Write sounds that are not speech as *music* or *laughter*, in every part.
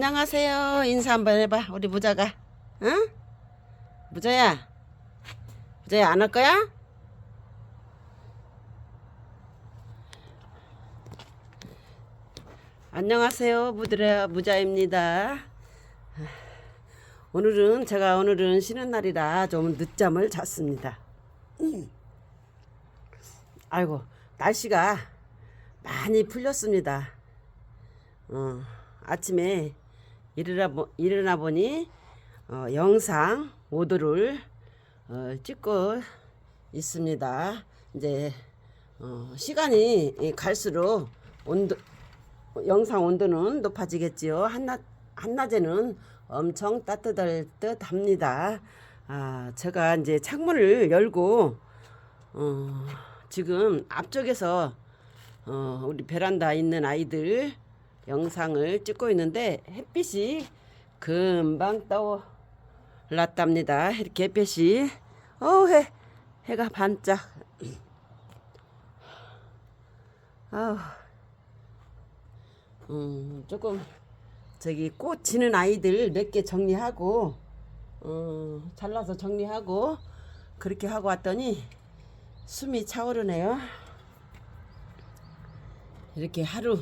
안녕하세요. 인사 한번 해봐. 우리 무자가. 응? 무자야. 무자야 안올 거야? 안녕하세요. 무드라 무자입니다. 오늘은 제가 오늘은 쉬는 날이라 좀 늦잠을 잤습니다. 음. 아이고 날씨가 많이 풀렸습니다. 어, 아침에 일어나, 보니 어, 영상 모드를 어, 찍고 있습니다. 이제 어, 시간이 이 갈수록 온도 영상 온도는 높아지겠지요. 한낮 한낮에는 엄청 따뜻할 듯 합니다. 아, 제가 이제 창문을 열고 어, 지금 앞쪽에서 어, 우리 베란다 있는 아이들 영상을 찍고 있는데 햇빛이 금방 떠올랐답니다. 이렇게 햇빛이 어 해, 해가 반짝 아우 음, 조금 저기 꽃 지는 아이들 몇 개 정리하고 어, 잘라서 정리하고 그렇게 하고 왔더니 숨이 차오르네요. 이렇게 하루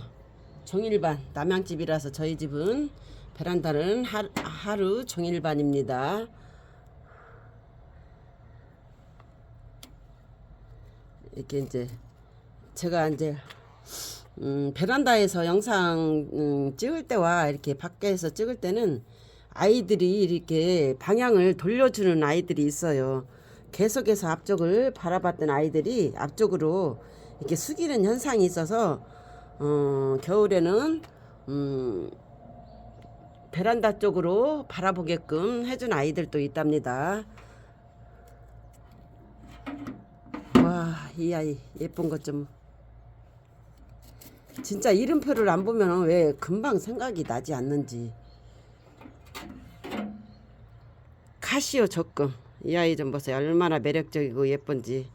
종일반 남양집이라서 저희 집은 베란다는 하, 하루 종일반입니다. 이렇게 이제 제가 이제 음, 베란다에서 영상 음, 찍을 때와 이렇게 밖에서 찍을 때는 아이들이 이렇게 방향을 돌려주는 아이들이 있어요. 계속해서 앞쪽을 바라봤던 아이들이 앞쪽으로 이렇게 숙이는 현상이 있어서 어, 겨울에는 음, 베란다 쪽으로 바라보게끔 해준 아이들도 있답니다. 와, 이 아이 예쁜 것 좀. 진짜 이름표를 안 보면 왜 금방 생각이 나지 않는지. 카시오 적금. 이 아이 좀 보세요. 얼마나 매력적이고 예쁜지.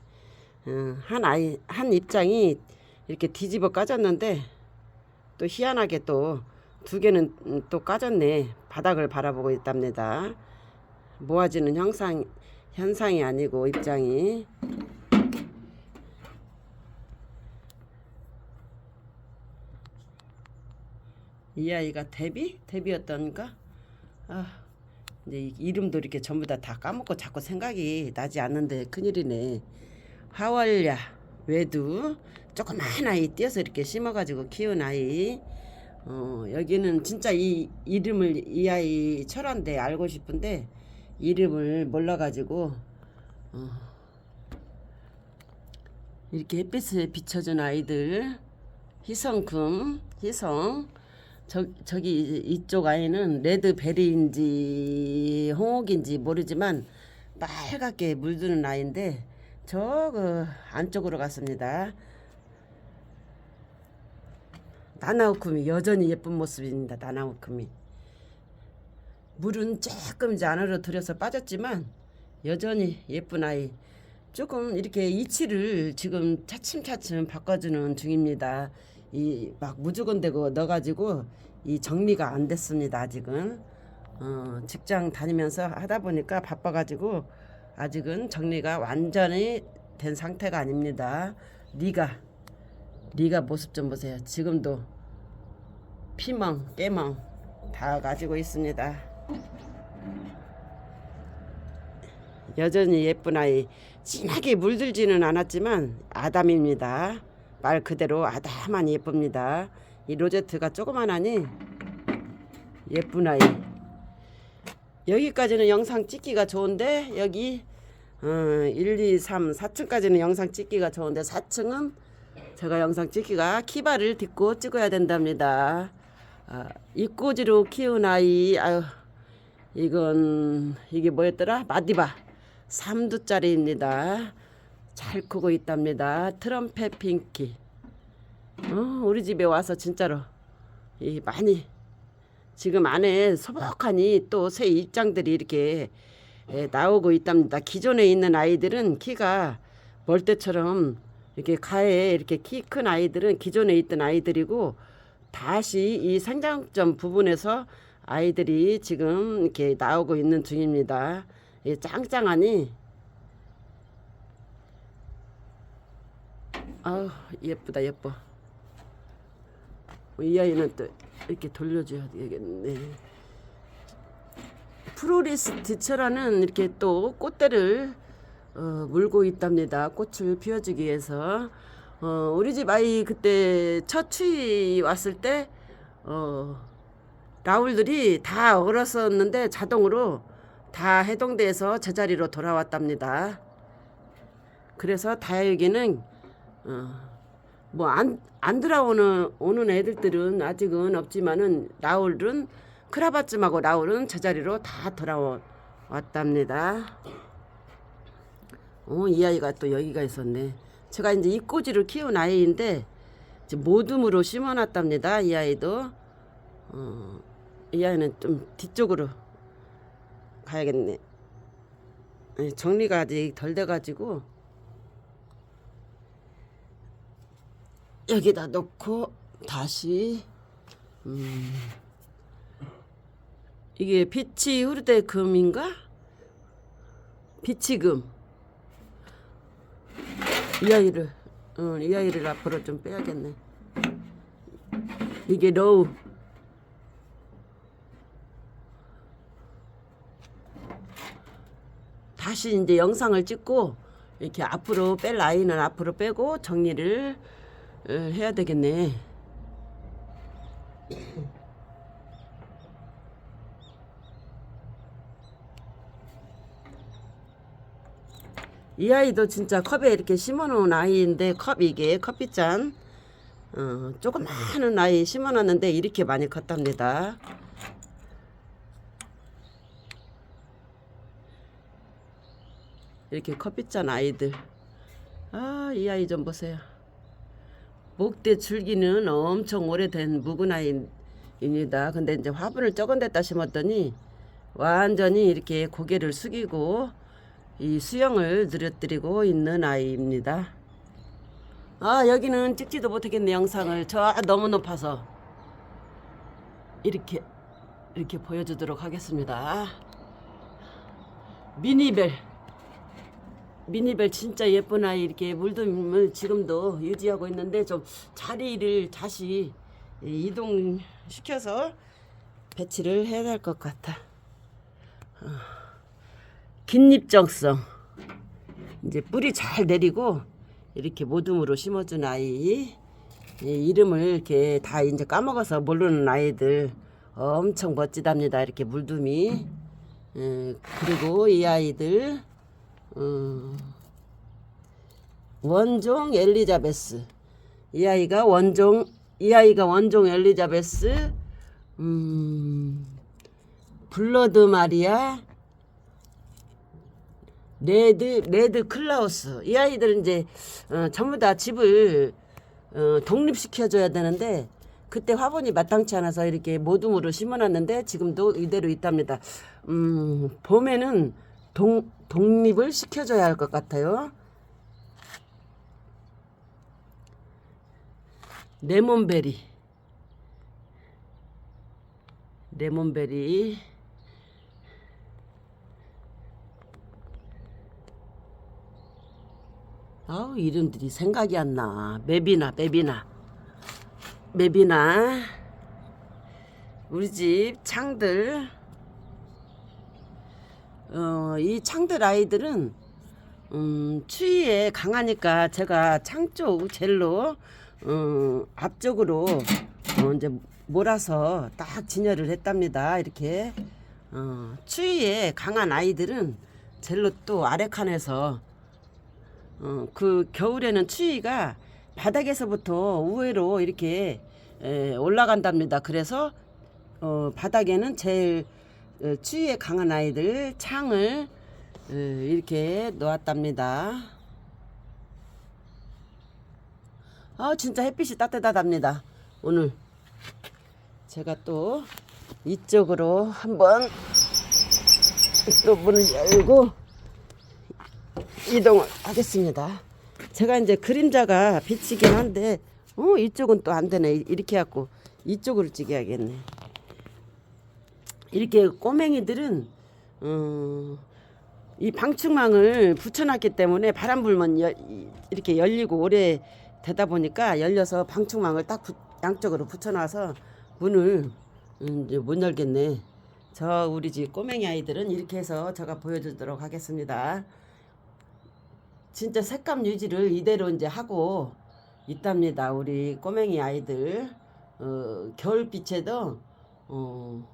어, 한 아이, 한 입장이 이렇게 뒤집어 까졌는데 또 희한하게 또 두 개는 음, 또 까졌네. 바닥을 바라보고 있답니다. 모아지는 형상, 현상이 아니고 입장이. 이 아이가 데비? 데비였던가? 아, 이제 이- 이름도 이렇게 전부 다 다 까먹고 자꾸 생각이 나지 않는데 큰일이네. 하월야 외두 조그만 아이 띄어서 이렇게 심어가지고 키운 아이. 어, 여기는 진짜 이 이름을 이 아이 철한데 알고 싶은데 이름을 몰라가지고 어, 이렇게 햇빛에 비춰준 아이들 희성금 희성 저, 저기 이쪽 아이는 레드베리인지 홍옥인지 모르지만 빨갛게 물드는 아이인데 저그 안쪽으로 갔습니다. 나나우쿰이 여전히 예쁜 모습입니다. 나나우쿰이 물은 조금 이제 안으로 들여서 빠졌지만 여전히 예쁜 아이. 조금 이렇게 이치를 지금 차츰차츰 바꿔주는 중입니다. 이 막 무주건되고 넣어가지고 이 정리가 안 됐습니다. 아직은 어, 직장 다니면서 하다 보니까 바빠가지고 아직은 정리가 완전히 된 상태가 아닙니다. 리가 리가 모습 좀 보세요. 지금도 피멍 깨멍 다 가지고 있습니다. 여전히 예쁜 아이 진하게 물들지는 않았지만 아담입니다. 말 그대로 아담한 예쁩니다. 이 로제트가 조그만하니 예쁜 아이. 여기까지는 영상 찍기가 좋은데 여기 어, 1, 2, 3, 4층까지는 영상 찍기가 좋은데 4층은 제가 영상 찍기가 키바를 딛고 찍어야 된답니다. 아, 입꼬지로 키운 아이 아유 이건 이게 뭐였더라 마디바 3두짜리입니다. 잘 크고 있답니다. 트럼펫 핑키. 어, 우리 집에 와서 진짜로 이 많이 지금 안에 소복하니 또 새 입장들이 이렇게 예, 나오고 있답니다. 기존에 있는 아이들은 키가 멀때처럼 이렇게 가에 이렇게 키 큰 아이들은 기존에 있던 아이들이고 다시 이 생장점 부분에서 아이들이 지금 이렇게 나오고 있는 중입니다. 이 짱짱하니 아우 예쁘다 예뻐. 이 아이는 또 이렇게 돌려줘야 되겠네. 프로리스트처라는 이렇게 또 꽃대를 어, 물고 있답니다. 꽃을 피워주기 위해서. 어, 우리 집 아이 그때 첫 추위 왔을 때 어, 라울들이 다 얼었었는데 자동으로 다 해동돼서 제자리로 돌아왔답니다. 그래서 다육이는 어, 뭐 안 안 돌아오는 오는 애들들은 아직은 없지만은 라울은 크라바쯤하고 라울은 제자리로 다 돌아왔답니다. 어, 이 아이가 또 여기가 있었네. 제가 이제 이꼬지를 키운 아이인데 이제 모둠으로 심어놨답니다. 이 아이도 어, 이 아이는 좀 뒤쪽으로 가야겠네. 예, 정리가 아직 덜 돼가지고 여기다 놓고 다시 음, 이게 빛이 흐르대 금인가? 빛이 금. 이 아이를, 어, 이 아이를 앞으로 좀 빼야겠네. 이게 로우. 다시 이제 영상을 찍고 이렇게 앞으로 뺄 라인은 앞으로 빼고 정리를 어, 해야 되겠네. 이 아이도 진짜 컵에 이렇게 심어놓은 아이인데 컵 이게 커피잔 어, 조그마한 아이 심어놨는데 이렇게 많이 컸답니다. 이렇게 커피잔 아이들 아 이 아이 좀 보세요. 목대 줄기는 엄청 오래된 묵은 아이입니다. 근데 이제 화분을 적은 데다 심었더니 완전히 이렇게 고개를 숙이고 이 수영을 늘어뜨리고 있는 아이입니다. 아 여기는 찍지도 못하겠네 영상을 저 너무 높아서 이렇게 이렇게 보여주도록 하겠습니다. 미니벨 미니벨 진짜 예쁜 아이 이렇게 물듬을 지금도 유지하고 있는데 좀 자리를 다시 이동시켜서 배치를 해야 될 것 같아. 어. 긴잎정성. 이제 뿌리 잘 내리고 이렇게 모둠으로 심어준 아이. 이 이름을 이렇게 다 이제 까먹어서 모르는 아이들 엄청 멋지답니다. 이렇게 물둠이. 예, 그리고 이 아이들 음, 원종 엘리자베스. 이 아이가 원종 이 아이가 원종 엘리자베스 음, 블러드 마리아 레드 레드 클라우스 이 아이들은 이제 어, 전부 다 집을 어, 독립시켜줘야 되는데 그때 화분이 마땅치 않아서 이렇게 모둠으로 심어놨는데 지금도 이대로 있답니다. 음, 봄에는 동, 독립을 시켜줘야 할 것 같아요. 레몬베리 레몬베리 아우 이름들이 생각이 안 나. 맵이나 맵이나 맵이나 우리 집 창들 어, 이 창들 아이들은 음, 추위에 강하니까 제가 창 쪽 젤로 어, 앞쪽으로 어, 이제 몰아서 딱 진열을 했답니다. 이렇게 어, 추위에 강한 아이들은 젤로 또 아래 칸에서 어, 그 겨울에는 추위가 바닥에서부터 우회로 이렇게 에, 올라간답니다. 그래서 어, 바닥에는 제일 어, 추위에 강한 아이들 창을 어, 이렇게 놓았답니다. 아 진짜 햇빛이 따뜻하답니다. 오늘 제가 또 이쪽으로 한번 또 문을 열고 이동을 하겠습니다. 제가 이제 그림자가 비치긴 한데 어 이쪽은 또 안 되네 이렇게 해갖고 이쪽으로 찍어야겠네. 이렇게 꼬맹이들은 어, 이 방충망을 붙여놨기 때문에 바람 불면 여- 이- 이렇게 열리고 오래 되다 보니까 열려서 방충망을 딱 붙- 양쪽으로 붙여놔서 문을 음, 이제 못 열겠네. 저 우리 집 꼬맹이 아이들은 이렇게 해서 제가 보여주도록 하겠습니다. 진짜 색감 유지를 이대로 이제 하고 있답니다. 우리 꼬맹이 아이들 어, 겨울빛에도 어,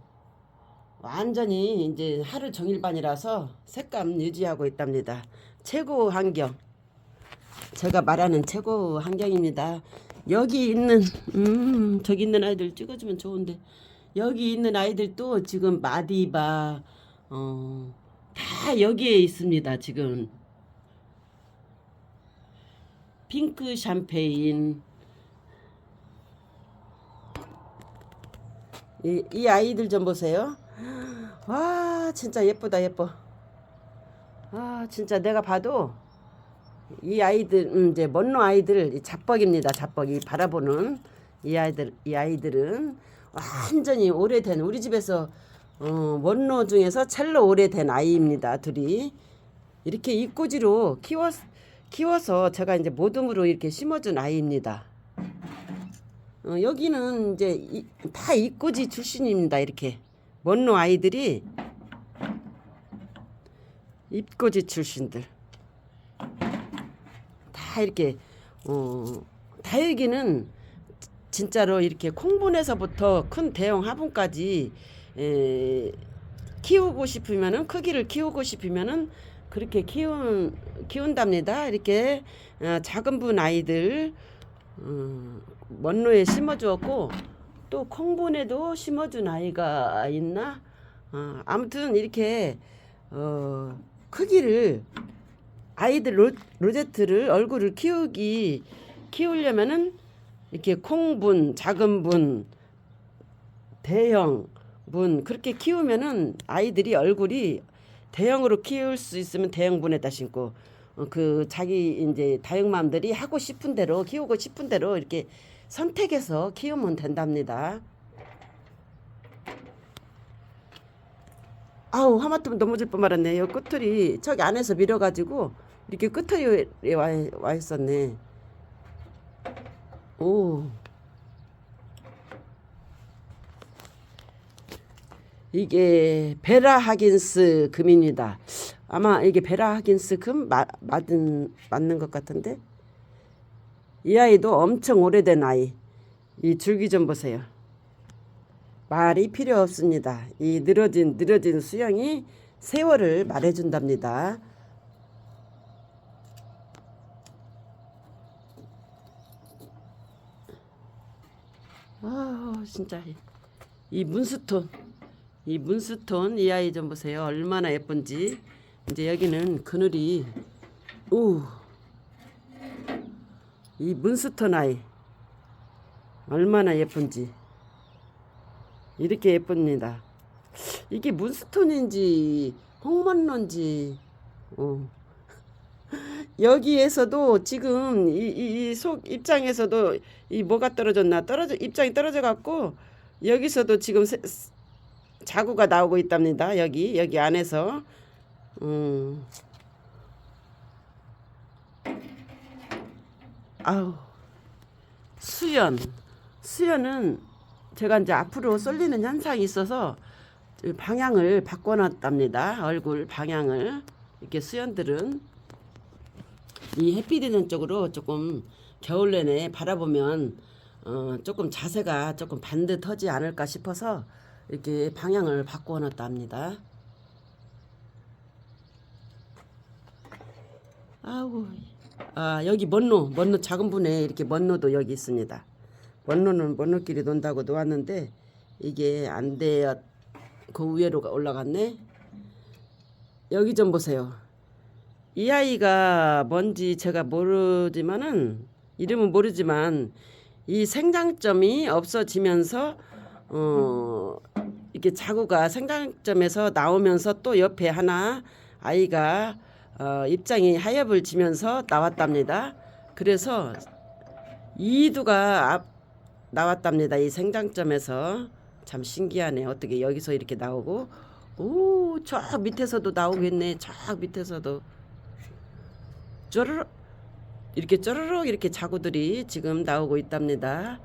완전히 이제 하루 종일반이라서 색감 유지하고 있답니다. 최고 환경. 제가 말하는 최고 환경입니다. 여기 있는 음 저기 있는 아이들 찍어주면 좋은데 여기 있는 아이들도 지금 마디바 어 다 여기에 있습니다. 지금 핑크 샴페인 이, 이 아이들 좀 보세요. 와 진짜 예쁘다 예뻐. 아 진짜 내가 봐도 이 아이들 음, 이제 먼로 아이들 이 잡벅입니다. 잡벅 이 바라보는 이 아이들 이 아이들은 완전히 오래된 우리 집에서 어, 원로 중에서 첼로 오래된 아이입니다. 둘이 이렇게 입꼬지로 키워 키워서 제가 이제 모둠으로 이렇게 심어준 아이입니다. 어, 여기는 이제 이, 다 입꼬지 출신입니다. 이렇게 먼로 아이들이 입꼬지 출신들. 다 이렇게 어 다육이는 진짜로 이렇게 콩분에서부터 큰 대형 화분까지 에, 키우고 싶으면은 크기를 키우고 싶으면은 그렇게 키운 키운답니다. 이렇게 어, 작은 분 아이들 어, 먼로에 심어주었고 또 콩분에도 심어준 아이가 있나? 어, 아무튼 이렇게 어, 크기를 아이들 로, 로제트를 얼굴을 키우기 키우려면은 이렇게 콩분, 작은 분, 대형 분 그렇게 키우면은 아이들이 얼굴이 대형으로 키울 수 있으면 대형분에다 심고 어, 그 자기 이제 다육맘들이 하고 싶은 대로 키우고 싶은 대로 이렇게 선택해서 키우면 된답니다. 아우 하마터면 넘어질 뻔 말았네. 요 끝털이 저기 안에서 밀어가지고 이렇게 끝털이 와, 와 있었네. 오. 이게 베라 하긴스 금입니다. 아마 이게 베라 하긴스 금 마, 맞은 맞는 것 같은데 이 아이도 엄청 오래된 아이. 이 줄기 좀 보세요. 말이 필요 없습니다. 이 늘어진 늘어진 수영이 세월을 말해준답니다. 아 진짜 이 문스톤 이 문스톤 이 아이 좀 보세요. 얼마나 예쁜지. 이제 여기는 그늘이 오이 문스톤 아이. 얼마나 예쁜지. 이렇게 예쁩니다. 이게 문스톤인지 홍만론지. 어. *laughs* 여기에서도 지금 이속 입장에서도 이 뭐가 떨어졌나? 떨어져 입장이 떨어져 갖고 여기서도 지금 세, 스- 자구가 나오고 있답니다. 여기 여기 안에서 음. 아우 수연 수연은 제가 이제 앞으로 쏠리는 현상이 있어서 방향을 바꿔놨답니다. 얼굴 방향을 이렇게 수연들은 이 햇빛 있는 쪽으로 조금 겨울 내내 바라보면 어, 조금 자세가 조금 반듯하지 않을까 싶어서 이렇게 방향을 바꾸어 놨다 합니다. 아우, 아 여기 먼로, 먼로 작은 분에 이렇게 먼로도 여기 있습니다. 먼로는 먼로끼리 논다고 놓았는데 이게 안 돼요. 그 위로 올라갔네. 여기 좀 보세요. 이 아이가 뭔지 제가 모르지만은 이름은 모르지만 이 생장점이 없어지면서 어 이렇게 자구가 생장점에서 나오면서 또 옆에 하나 아이가 어 입장이 하엽을 지면서 나왔답니다. 그래서 이두가 앞 나왔답니다. 이 생장점에서 참 신기하네. 어떻게 여기서 이렇게 나오고 오, 저 밑에서도 나오겠네. 저 밑에서도 쪼르륵 이렇게 쪼르륵 이렇게 자구들이 지금 나오고 있답니다.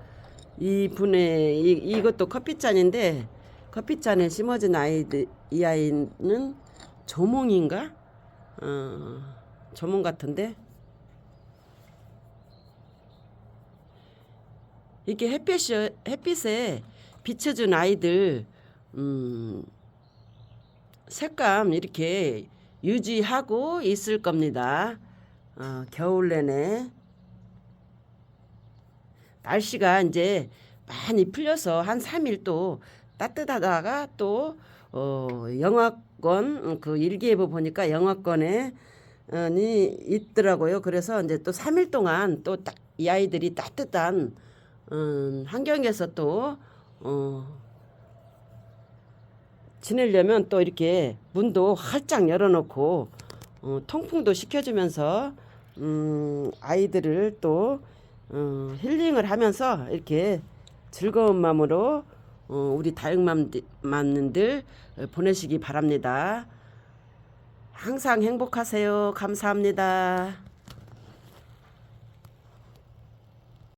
이 분의 이, 이것도 커피잔인데 커피잔에 심어진 아이들 이 아이는 조몽인가? 어, 조몽 같은데 이렇게 햇빛이 햇빛에 비춰준 아이들 음, 색감 이렇게 유지하고 있을 겁니다. 어, 겨울 내내 날씨가 이제 많이 풀려서 한 3일 또 따뜻하다가 또 어, 영하권 음, 그 일기예보 보니까 영하권에 이 있더라고요. 그래서 이제 또 3일 동안 또 이 아이들이 따뜻한 음, 환경에서 또 어, 지내려면 또 이렇게 문도 활짝 열어놓고 어, 통풍도 시켜주면서 음, 아이들을 또 어, 힐링을 하면서 이렇게 즐거운 마음으로 어, 우리 다육맘들 보내시기 바랍니다. 항상 행복하세요. 감사합니다.